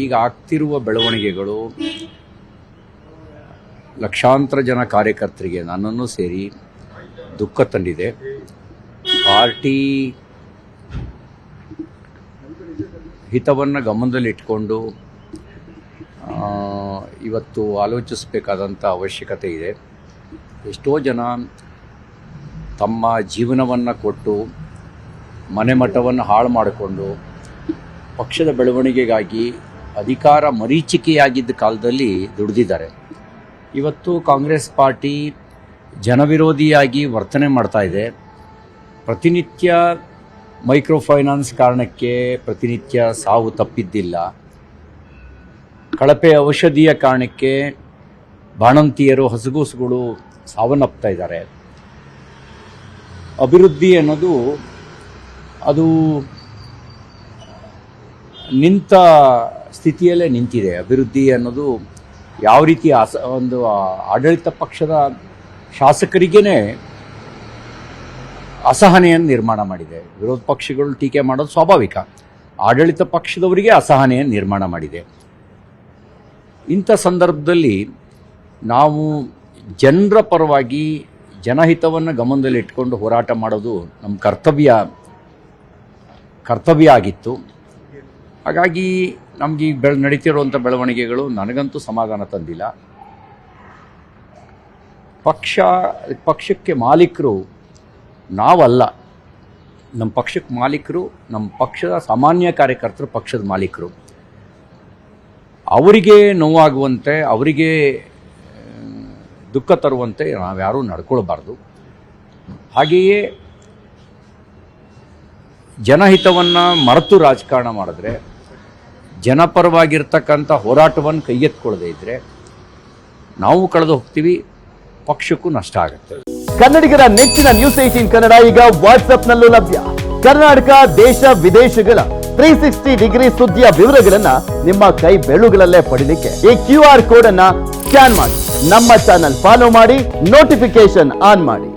ಈಗ ಆಗ್ತಿರುವ ಬೆಳವಣಿಗೆಗಳು ಲಕ್ಷಾಂತರ ಜನ ಕಾರ್ಯಕರ್ತರಿಗೆ ನನ್ನನ್ನು ಸೇರಿ ದುಃಖ ತಂದಿದೆ. ಪಾರ್ಟಿ ಹಿತವನ್ನು ಗಮನದಲ್ಲಿಟ್ಕೊಂಡು ಇವತ್ತು ಆಲೋಚಿಸಬೇಕಾದಂಥ ಅವಶ್ಯಕತೆ ಇದೆ. ಎಷ್ಟೋ ಜನ ತಮ್ಮ ಜೀವನವನ್ನು ಕೊಟ್ಟು, ಮನೆ ಮಠವನ್ನು ಹಾಳು ಮಾಡಿಕೊಂಡು, ಪಕ್ಷದ ಬೆಳವಣಿಗೆಗಾಗಿ ಅಧಿಕಾರ ಮರೀಚಿಕೆಯಾಗಿದ್ದ ಕಾಲದಲ್ಲಿ ದುಡಿದಿದ್ದಾರೆ. ಇವತ್ತು ಕಾಂಗ್ರೆಸ್ ಪಾರ್ಟಿ ಜನವಿರೋಧಿಯಾಗಿ ವರ್ತನೆ ಮಾಡ್ತಾ ಇದೆ. ಪ್ರತಿನಿತ್ಯ ಮೈಕ್ರೋ ಫೈನಾನ್ಸ್ ಕಾರಣಕ್ಕೆ ಪ್ರತಿನಿತ್ಯ ಸಾವು ತಪ್ಪಿದ್ದಿಲ್ಲ. ಕಳಪೆ ಔಷಧಿಯ ಕಾರಣಕ್ಕೆ ಬಾಣಂತಿಯರು ಹಸುಗೂಸುಗಳು ಸಾವನ್ನಪ್ತಾ ಇದ್ದಾರೆ. ಅಭಿವೃದ್ಧಿ ಅನ್ನೋದು ಅದು ನಿಂತ ಸ್ಥಿತಿಯಲ್ಲೇ ನಿಂತಿದೆ. ಅಭಿವೃದ್ಧಿ ಅನ್ನೋದು ಯಾವ ರೀತಿ ಅಸ ಒಂದು ಆಡಳಿತ ಪಕ್ಷದ ಶಾಸಕರಿಗೇ ಅಸಹನೆಯನ್ನು ನಿರ್ಮಾಣ ಮಾಡಿದೆ. ವಿರೋಧ ಪಕ್ಷಗಳು ಟೀಕೆ ಮಾಡೋದು ಸ್ವಾಭಾವಿಕ. ಆಡಳಿತ ಪಕ್ಷದವರಿಗೆ ಅಸಹನೆಯನ್ನು ನಿರ್ಮಾಣ ಮಾಡಿದೆ. ಇಂಥ ಸಂದರ್ಭದಲ್ಲಿ ನಾವು ಜನರ ಪರವಾಗಿ ಜನಹಿತವನ್ನು ಗಮನದಲ್ಲಿಟ್ಕೊಂಡು ಹೋರಾಟ ಮಾಡೋದು ನಮ್ಮ ಕರ್ತವ್ಯ ಕರ್ತವ್ಯ ಆಗಿತ್ತು. ಹಾಗಾಗಿ ನಮ್ಗೆ ಈಗ ಬೆಳ ನಡೀತಿರುವಂಥ ಬೆಳವಣಿಗೆಗಳು ನನಗಂತೂ ಸಮಾಧಾನ ತಂದಿಲ್ಲ. ಪಕ್ಷ, ಪಕ್ಷಕ್ಕೆ ಮಾಲೀಕರು ನಾವಲ್ಲ. ನಮ್ಮ ಪಕ್ಷಕ್ಕೆ ಮಾಲೀಕರು ನಮ್ಮ ಪಕ್ಷದ ಸಾಮಾನ್ಯ ಕಾರ್ಯಕರ್ತರು ಪಕ್ಷದ ಮಾಲೀಕರು. ಅವರಿಗೆ ನೋವಾಗುವಂತೆ, ಅವರಿಗೆ ದುಃಖ ತರುವಂತೆ ನಾವ್ಯಾರೂ ನಡ್ಕೊಳ್ಬಾರ್ದು. ಹಾಗೆಯೇ ಜನಹಿತವನ್ನು ಮರೆತು ರಾಜಕಾರಣ ಮಾಡಿದ್ರೆ ಜನಪರವಾಗಿರ್ತಕ್ಕಂಥ ಹೋರಾಟವನ್ನು ಕೈಗೆತ್ಕೊಳ್ಳದೇ ಇದ್ದರೆ ನಾವು ಕಳೆದು ಹೋಗ್ತೀವಿ, ಪಕ್ಷಕ್ಕೂ ನಷ್ಟ ಆಗುತ್ತೆ. ಕನ್ನಡಿಗರ ನೆಚ್ಚಿನ ನ್ಯೂಸ್ ಏಟೀನ್ ಕನ್ನಡ ಈಗ ವಾಟ್ಸ್ಆಪ್ನಲ್ಲೂ ಲಭ್ಯ. ಕರ್ನಾಟಕ, ದೇಶ, ವಿದೇಶಗಳ ತ್ರೀ ಸಿಕ್ಸ್ಟಿ ಡಿಗ್ರಿ ಸುದ್ದಿಯ ವಿವರಗಳನ್ನ ನಿಮ್ಮ ಕೈ ಬೆಳುಗಳಲ್ಲೇ ಪಡಿಲಿಕ್ಕೆ ಈ ಕ್ಯೂ ಆರ್ ಕೋಡ್ ಅನ್ನ ಸ್ಕ್ಯಾನ್ ಮಾಡಿ. ನಮ್ಮ ಚಾನಲ್ ಫಾಲೋ ಮಾಡಿ ನೋಟಿಫಿಕೇಶನ್ ಆನ್ ಮಾಡಿ.